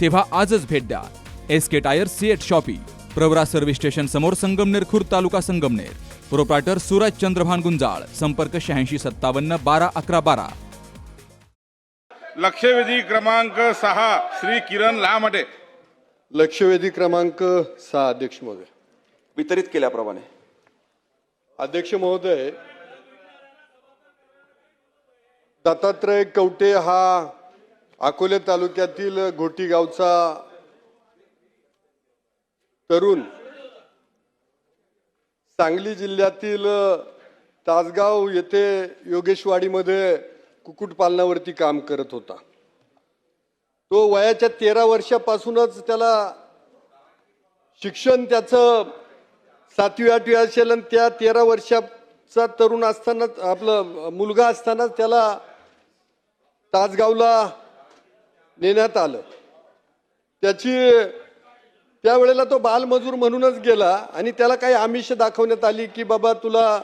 तेव्हा आजच भेट द्या. S K tyre CEAT shoppe Pravara service station समोर संगमनेर खुर्द तालुका संगमनेर. प्रोप्रायटर सूरज चंद्रभान गुंजाळ संपर्क शहाऐंशी सत्तावन्न बारा अकरा बारा. लक्षवेधी क्रमांक सहा श्री किरण लामाटे. लक्षवेधी क्रमांक सहा अध्यक्ष महोदय. वितरित केल्याप्रमाणे. अध्यक्ष महोदय दत्तात्रय कवटे हा अकोले तालुक्यातील घोटी गावचा तरुण सांगली जिल्ह्यातील तासगाव येथे योगेशवाडीमध्ये कुक्कुटपालनावरती काम करत होता. तो वयाच्या तेरा वर्षापासूनच त्याला शिक्षण त्याचं सातवी आठवी असेल आणि त्या तेरा वर्षाचा तरुण असतानाच आपलं मुलगा असतानाच त्याला तासगावला नेण्यात आलं. त्याची त्यावेळेला तो बालमजूर म्हणूनच गेला आणि त्याला काही आमिष दाखवण्यात आली की बाबा तुला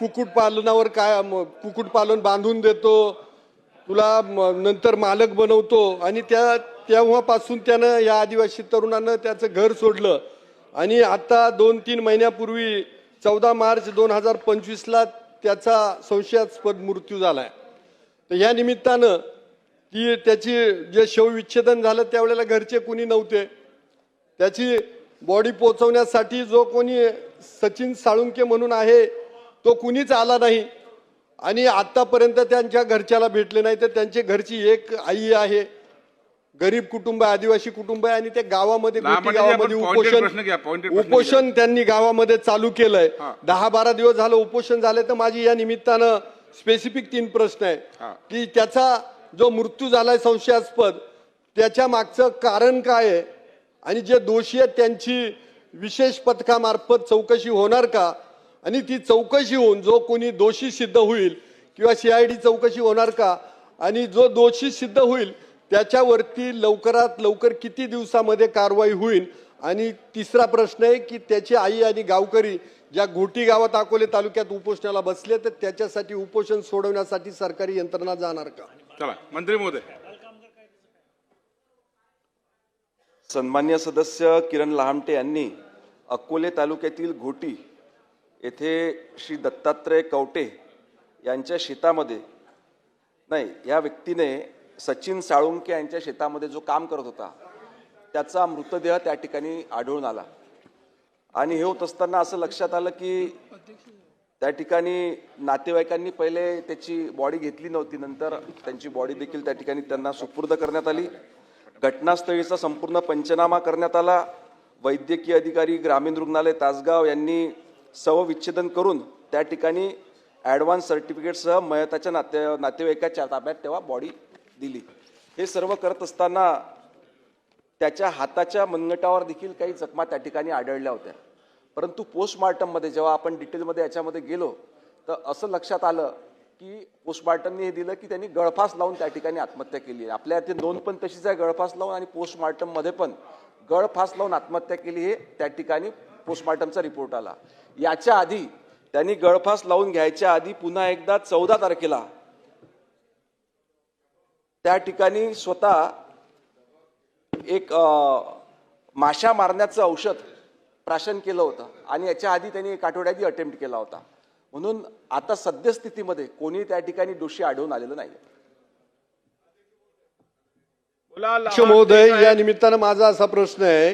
कुक्कुटपालनावर काय म, कुक्कुटपालन बांधून देतो तुला नंतर मालक बनवतो. आणि त्या तेव्हापासून त्यानं या आदिवासी तरुणानं त्याचं घर सोडलं. आणि आता दोन तीन महिन्यापूर्वी चौदा मार्च दोन हजार पंचवीसला त्याचा संशयास्पद मृत्यू झाला आहे तर या निमित्तानं ती त्याची जे शवविच्छेदन झालं त्यावेळेला घरचे कुणी नव्हते. त्याची बॉडी पोचवण्यासाठी जो कोणी सचिन साळुंके म्हणून आहे तो कुणीच आला नाही. आणि आतापर्यंत त्यांच्या घरच्याला भेटले नाही तर त्यांची घरची एक आई आहे. गरीब कुटुंब आहे आदिवासी कुटुंब आहे आणि ते गावामध्ये लामाटे, गावामध्ये उपोषण उपोषण त्यांनी गावामध्ये चालू केलंय. दहा बारा दिवस झालं उपोषण झाले तर माझी या निमित्तानं स्पेसिफिक तीन प्रश्न. आहे की त्याचा जो मृत्यू झालाय संशयास्पद त्याच्या मागचं कारण काय आहे? आणि जे दोषी आहेत त्यांची विशेष पथकामार्फत चौकशी होणार का? आणि ती चौकशी होऊन जो कोणी दोषी सिद्ध होईल किंवा सी आय डी चौकशी होणार का? आणि जो दोषी सिद्ध होईल त्याच्यावरती लवकरात लवकर किती दिवसामध्ये कारवाई होईल? आणि तिसरा प्रश्न आहे की त्याची आई आणि गावकरी ज्या घोटी गावात अकोले तालुक्यात उपोषणाला बसले तर त्याच्यासाठी उपोषण सोडवण्यासाठी सरकारी यंत्रणा जाणार का? चला मंत्री महोदय. सन्मान्य सदस्य किरण लहामटे यांनी अकोले तालुक्यातील घोटी येथे श्री दत्तात्रय कवटे यांच्या शेतामध्ये नाही या व्यक्तीने सचिन साळुंके यांच्या शेतामध्ये जो काम करत होता त्याचा मृतदेह त्या ठिकाणी आढळून आला. आणि हे होत असताना असं लक्षात आलं की त्या ठिकाणी नातेवाईकांनी पहिले त्याची बॉडी घेतली नव्हती नंतर त्यांची बॉडी देखील त्या ठिकाणी त्यांना सुपूर्द करण्यात आली. घटनास्थळीचा संपूर्ण पंचनामा करण्यात आला. वैद्यकीय अधिकारी ग्रामीण रुग्णालय तासगाव यांनी सवविच्छेदन करून त्या ठिकाणी ॲडव्हान्स सर्टिफिकेटसह मयताच्या नाते नातेवाईकाच्या ताब्यात तेव्हा बॉडी दिली. हे सर्व करत असताना त्याच्या हाताच्या मनगटावर देखील काही जखमा त्या ठिकाणी आढळल्या होत्या. परंतु पोस्टमार्टममध्ये जेव्हा आपण डिटेलमध्ये याच्यामध्ये गेलो तर असं लक्षात आलं की पोस्टमार्टमने हे दिलं की त्यांनी गळफास लावून त्या ठिकाणी आत्महत्या केली. आहे आपल्या ते नोंद पण तशीच आहे गळफास लावून आणि पोस्टमार्टममध्ये पण. गळफास लावून आत्महत्या केली हे त्या ठिकाणी पोस्टमार्टमचा रिपोर्ट आला. याच्या आधी त्यांनी गळफास लावून घ्यायच्या आधी पुन्हा एकदा चौदा तारखेला त्या ठिकाणी स्वतः एक माशा मारण्याचं औषध प्राशन केलं होतं. आणि याच्या आधी त्यांनी एक आठवड्याआधी अटेम्प्ट केला होता. म्हणून आता सद्यस्थितीमध्ये कोणी त्या ठिकाणी दोषी आढळून आलेलं नाही महोदय या निमित्तानं माझा असा प्रश्न आहे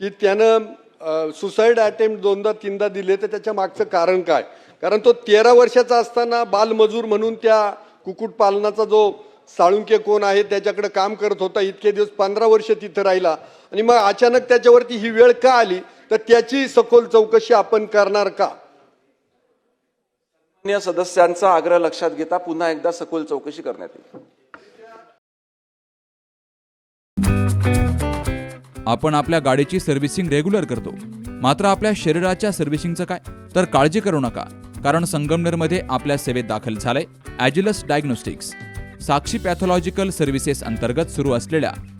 की त्यानं सुसाईड अटेम्प्ट दोनदा तीनदा दिले तर त्याच्या मागचं कारण काय? कारण तो तेरा वर्षाचा असताना बालमजूर म्हणून त्या कुक्कुटपालनाचा जो साळुंके कोण आहे त्याच्याकडे काम करत होता. इतके दिवस पंधरा वर्ष तिथं राहिला. आणि मग अचानक त्याच्यावरती ही वेळ का आली? तर त्याची सखोल चौकशी आपण करणार का? अन्य सदस्यांचा आग्रह लक्षात घेता पुन्हा एकदा सखोल चौकशी करण्यात येईल. आपण आपल्या गाडीची सर्व्हिसिंग रेग्युलर करतो. मात्र आपल्या शरीराच्या सर्व्हिसिंगचं काय? तर काळजी करू नका कारण संगमनेरमध्ये आपल्या सेवेत दाखल झालंय Agilus diagnostics. Sakshi pathological services अंतर्गत सुरू असलेल्या